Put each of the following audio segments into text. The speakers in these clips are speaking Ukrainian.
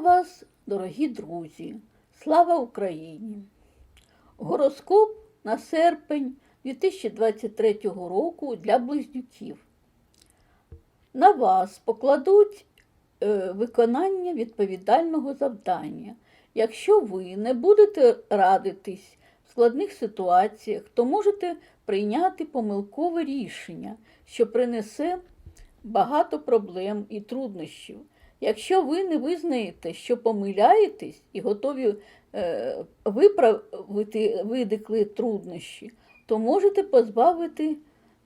Вас, дорогі друзі! Слава Україні! Гороскоп на серпень 2023 року для близнюків. На вас покладуть е, виконання відповідального завдання. Якщо ви не будете радитись в складних ситуаціях, то можете прийняти помилкове рішення, що принесе багато проблем і труднощів. Якщо ви не визнаєте, що помиляєтесь і готові е, виправити видикли труднощі, то можете позбавити,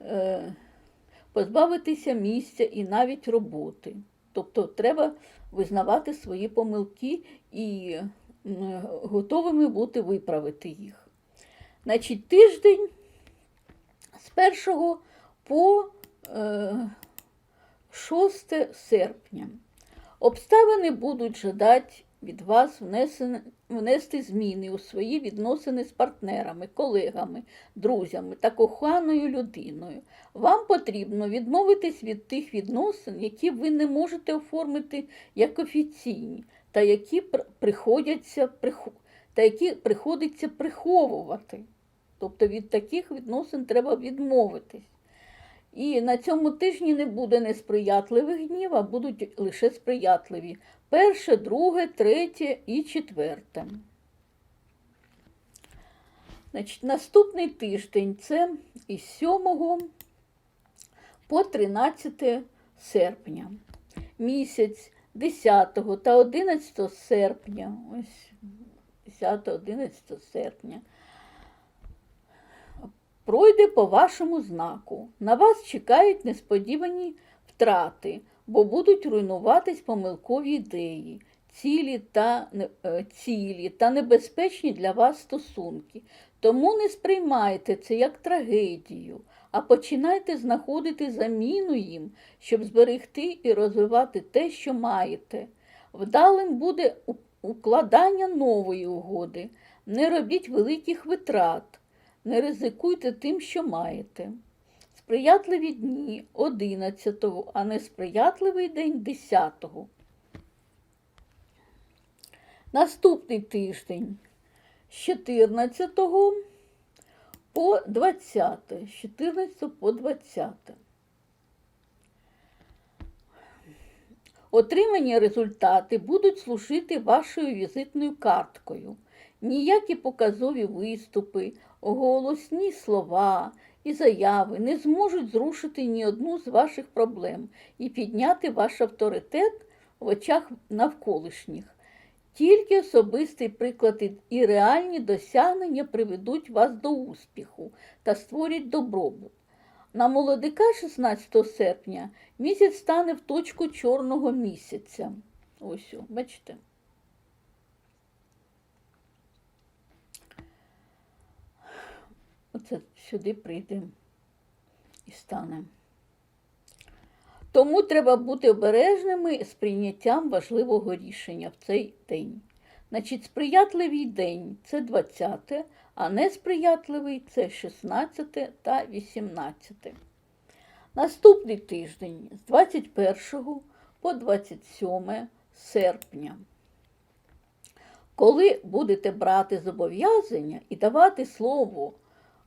е, позбавитися місця і навіть роботи. Тобто треба визнавати свої помилки і м, готовими бути виправити їх. Значить, тиждень з 1 по е, 6 серпня. Обставини будуть жадати від вас внести зміни у свої відносини з партнерами, колегами, друзями та коханою людиною. Вам потрібно відмовитись від тих відносин, які ви не можете оформити як офіційні, та які приходяться прихо- та які приходиться приховувати. Тобто від таких відносин треба відмовитись. І на цьому тижні не буде несприятливих днів, а будуть лише сприятливі. Перше, друге, третє і четверте. Значить, наступний тиждень це із 7 по 13 серпня. Місяць 10 та 11 серпня. Ось 10-11 серпня пройде по вашому знаку. На вас чекають несподівані втрати, бо будуть руйнуватись помилкові ідеї, цілі та, е, цілі та небезпечні для вас стосунки. Тому не сприймайте це як трагедію, а починайте знаходити заміну їм, щоб зберегти і розвивати те, що маєте. Вдалим буде укладання нової угоди. Не робіть великих витрат. Не ризикуйте тим, що маєте. Сприятливі дні 11-го, а не сприятливий день 10-го. Наступний тиждень з 14 по 20, з 14 по 20. Отримані результати будуть служити вашою візитною карткою. Ніякі показові виступи, голосні слова і заяви не зможуть зрушити ні одну з ваших проблем і підняти ваш авторитет в очах навколишніх. Тільки особистий приклад і- реальні досягнення приведуть вас до успіху та створять добробут. На молодика 16 серпня місяць стане в точку чорного місяця. Ось, о, бачите. Оце сюди прийде і стане. Тому треба бути обережними з прийняттям важливого рішення в цей день. Значить, сприятливий день це 20, а несприятливий це 16 та 18. Наступний тиждень з 21 по 27 серпня. Коли будете брати зобов'язання і давати слово,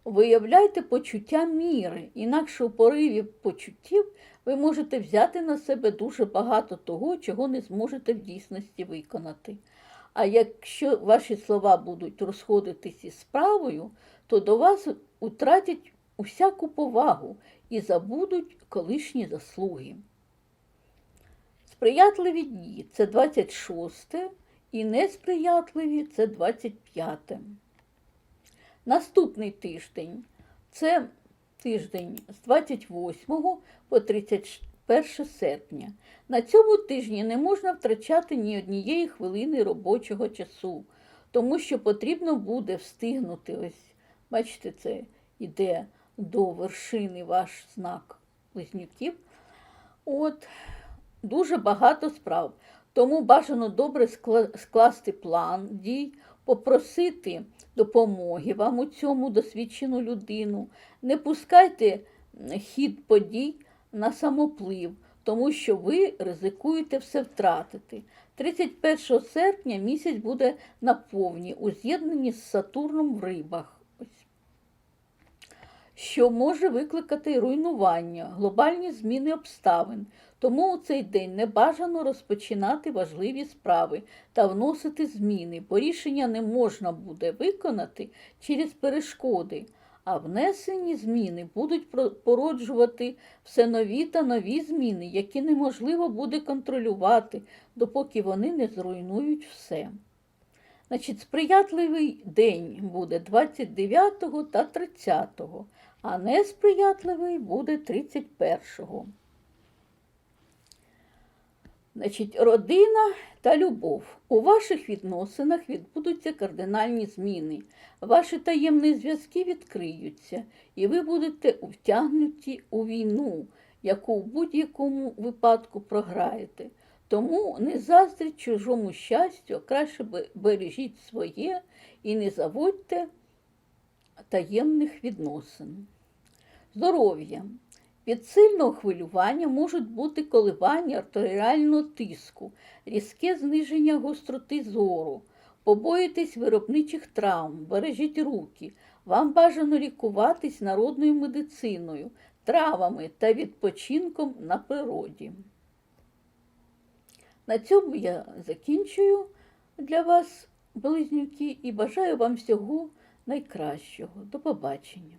виявляйте почуття міри, інакше у пориві почуттів ви можете взяти на себе дуже багато того, чого не зможете в дійсності виконати. А якщо ваші слова будуть розходитись із справою, то до вас утратять усяку повагу і забудуть колишні заслуги. Сприятливі дні це 26 і несприятливі це 25. Наступний тиждень це тиждень з 28 по 31 серпня. На цьому тижні не можна втрачати ні однієї хвилини робочого часу, тому що потрібно буде встигнути. Ось, бачите, це йде до вершини ваш знак близнюків. От, дуже багато справ. Тому бажано добре скласти план дій, попросити допомоги вам у цьому досвідчену людину. Не пускайте хід подій на самоплив, тому що ви ризикуєте все втратити. 31 серпня місяць буде на повні у з'єднанні з Сатурном в рибах. Що може викликати руйнування, глобальні зміни обставин. Тому у цей день не бажано розпочинати важливі справи та вносити зміни, бо рішення не можна буде виконати через перешкоди, а внесені зміни будуть породжувати все нові та нові зміни, які неможливо буде контролювати, допоки вони не зруйнують все. Значить, сприятливий день буде 29 та 30, а несприятливий буде 31. Значить, родина та любов. У ваших відносинах відбудуться кардинальні зміни. Ваші таємні зв'язки відкриються, і ви будете втягнуті у війну, яку в будь-якому випадку програєте. Тому не заздріть чужому щастю, краще бережіть своє і не заводьте таємних відносин. Здоров'я. Від сильного хвилювання можуть бути коливання артеріального тиску, різке зниження гостроти зору, побоїтесь виробничих травм, бережіть руки. Вам бажано лікуватись народною медициною, травами та відпочинком на природі. На цьому я закінчую для вас, близнюки, і бажаю вам всього найкращого. До побачення.